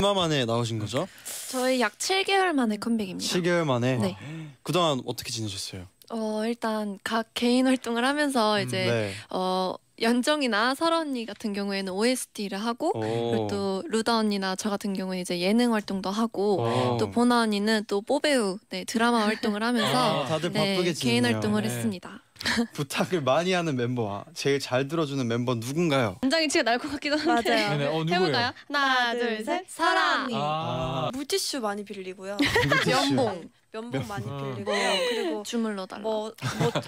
얼마 만에 나오신 거죠? 저희 약 7개월 만에 컴백입니다. 7개월 만에. 네. 그동안 어떻게 지내셨어요? 어 일단 각 개인 활동을 하면서 이제 네. 어 연정이나 설아 언니 같은 경우에는 OST를 하고 오. 그리고 또 루다 언니나 저 같은 경우는 이제 예능 활동도 하고 오. 또 보나 언니는 또 뽀배우 네 드라마 활동을 하면서 아, 다들 네 바쁘게 개인 지내네요. 활동을 네. 했습니다. 부탁을 많이 하는 멤버와 제일 잘 들어주는 멤버 누군가요? 굉장히 날것 같기도 한데 맞아요. 네네. 어 누구예요? 해볼까요? 하나 둘, 셋. 언니 아. 물티슈 많이 빌리고요. 연봉 면봉 많이 음. 빌리고요. 그리고 주물러 달라. 뭐,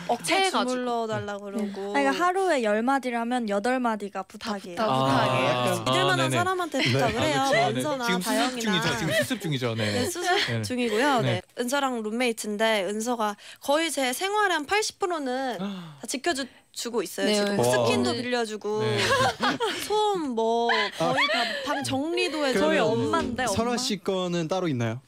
뭐 체해가지고. 주물러 달라 그러고. 그러니까 하루에 열 마디를 하면 여덟 마디가 부탁이에요. 부탁. 부탁이에요. 약간- 믿을 만한 네네. 사람한테 부탁을 네. 해요. 아. 네. 은서나 지금 다영이나. 중이죠. 지금 수습 중이죠. 네. 네, 수습 네. 중이고요. 네. 네. 은서랑 룸메이트인데 은서가 거의 제 생활의 한 80%는 다 지켜주 주고 있어요. 네, 지금 와. 스킨도 빌려주고 네. 소음 뭐 거의 다 방 정리도 해줘. 저희 엄마인데 엄마. 설아 씨 거는 따로 있나요?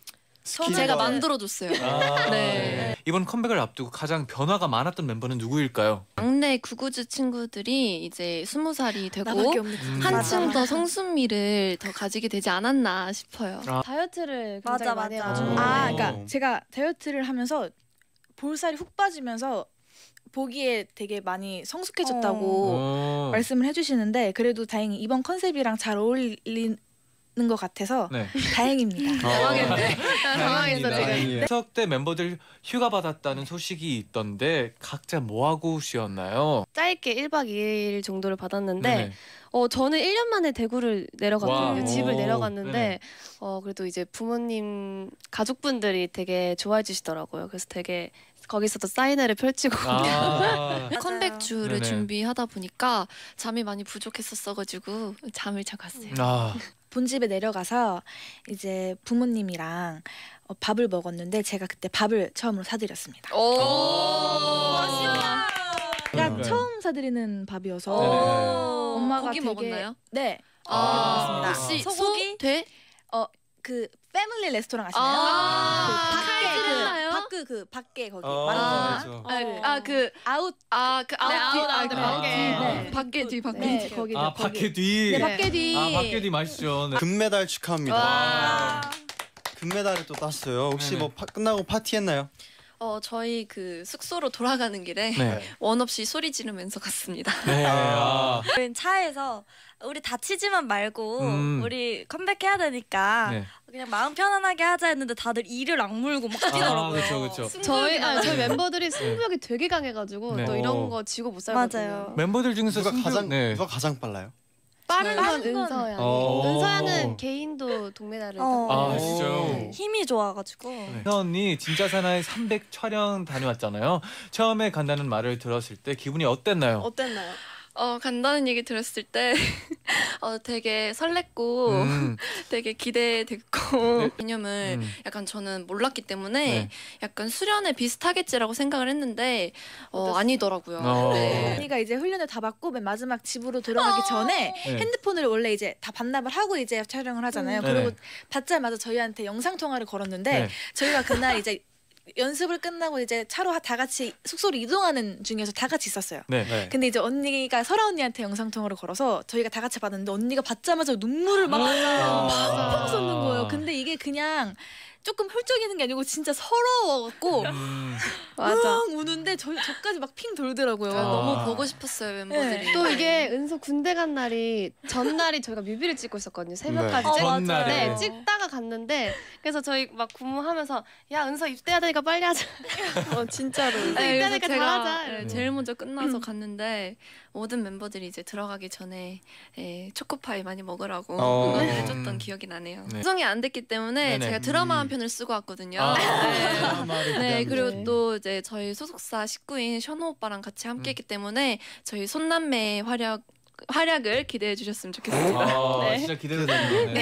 스킨 제가 거. 만들어줬어요. 아, 네. 이번 컴백을 앞두고 가장 변화가 많았던 멤버는 누구일까요? 막내 구구즈 친구들이 이제 스무 살이 되고 없는 음. 한층 맞아. 더 성순미를 더 가지게 되지 않았나 싶어요. 아. 다이어트를 굉장히 맞아, 많이 맞아. 해가지고 오. 아, 그러니까 제가 다이어트를 하면서 볼살이 훅 빠지면서 보기에 되게 많이 성숙해졌다고 어. 말씀을 해주시는데 그래도 다행히 이번 컨셉이랑 잘 어울리 는것 같아서 네. 다행입니다. 당황했네. 당황했어 지금. 다행이에요. 추석 때 멤버들 휴가 받았다는 소식이 있던데 각자 뭐 하고 쉬었나요? 짧게 1박 2일 정도를 받았는데 네네. 어 저는 1년 만에 대구를 내려갔거든요. 와우. 집을 오. 내려갔는데 네네. 어 그래도 이제 부모님 가족분들이 되게 좋아해 주시더라고요. 그래서 되게 거기서도 사인회를 펼치고 아. 컴백 주를 네네. 준비하다 보니까 잠이 많이 부족했었어가지고 잠을 자고 왔어요. 아. 본집에 내려가서 이제 부모님이랑 어, 밥을 먹었는데 제가 그때 밥을 처음으로 사드렸습니다. 오. 제가 그러니까요. 처음 사드리는 밥이어서 네네. 엄마가 고기 되게 먹었나요? 네. 아, 먹었습니다. 혹시 소고기? 소? 돼? 그 패밀리 레스토랑 아시나요? 아, 그 밖에? 그 그 밖에 거기 어, 많은 아, 그렇죠. 아그 아웃 아 그 아웃 뒤- 아웃, 아, 아웃, 그. 밖에 네. 밖에 뒤 밖에 네, 뒤. 거기 아. 밖에 뒤. 네, 밖에 뒤. 아 밖에 뒤 맛있죠. 네. 금메달 축하합니다. 와. 금메달을 또 땄어요. 혹시. 뭐 파, 끝나고 파티했나요? 어 저희 그 숙소로 돌아가는 길에 네. 원 없이 소리 지르면서 갔습니다. 네. 아. 저희는 차에서 우리 다치지만 말고 음. 우리 컴백해야 되니까 네. 그냥 마음 편안하게 하자 했는데 다들 이를 악물고 막 아, 뛰더라고요. 그렇죠, 그렇죠. 저희 아, 저희 멤버들이 승부욕이 되게 강해가지고 네. 또 어. 이런 거 지고 못 살거든요. 맞아요. 멤버들 중에서 누가 승부- 가장 네. 누가 가장 빨라요? 빠른 건 빠른 건- 은서양. 어. 은서양은 개인도 동메달을 어. 아 땄거든요. 진짜요? 네. 힘이 좋아가지고 네. 언니 진짜 사나이 300 촬영 다녀왔잖아요. 처음에 간다는 말을 들었을 때 기분이 어땠나요? 어땠나요? 어 간다는 얘기 들었을 때 어, 되게 설렜고 음, 되게 기대됐고 네. 개념을 음. 약간 저는 몰랐기 때문에 네. 약간 수련에 비슷하겠지라고 생각을 했는데 어, 아니더라고요. 어. 네. 언니가 이제 훈련을 다 받고 맨 마지막 집으로 돌아가기 전에 네. 핸드폰을 원래 이제 다 반납을 하고 이제 촬영을 하잖아요. 음. 그리고. 받자마자 저희한테 영상 통화를 걸었는데 네. 저희가 그날 이제 연습을 끝나고 이제 차로 다 같이 숙소로 이동하는 중에서 다 같이 있었어요. 네. 네. 근데 이제 언니가 설아 언니한테 영상 통화를 걸어서 저희가 다 같이 받았는데 언니가 받자마자 눈물을 막 펑펑 쏟는 거예요. 근데 이게 그냥 조금 훌쩍이는 게 아니고 진짜 서러워갖고 음, 맞아. 막 우는데 저 저까지 막 핑 돌더라고요. 아. 너무 보고 싶었어요 멤버들이. 또 이게 은서 군대 간 날이 전날이 저희가 뮤비를 찍고 있었거든요. 새벽까지 네. 찍. 전날에. 네, 찍다 가 갔는데 그래서 저희 막 구무하면서 야 은서 입대해야 되니까 빨리 하자. 어 진짜로. 네, 이따니까 그래서 제가 잘하자. 네, 제일 먼저 끝나서 갔는데 모든 멤버들이 이제 들어가기 전에 예, 초코파이 많이 먹으라고 어. 해줬던 기억이 나네요. 네. 구성이 안 됐기 때문에 네네. 제가 드라마 음. 한 편을 쓰고 왔거든요. 아, 네. 네. 그리고 네. 또 이제 저희 소속사 식구인 션호 오빠랑 같이 음. 함께했기 때문에 저희 손남매의 활약 활약을 기대해 주셨으면 좋겠습니다. 아, 네. 진짜 기대되네요. 네.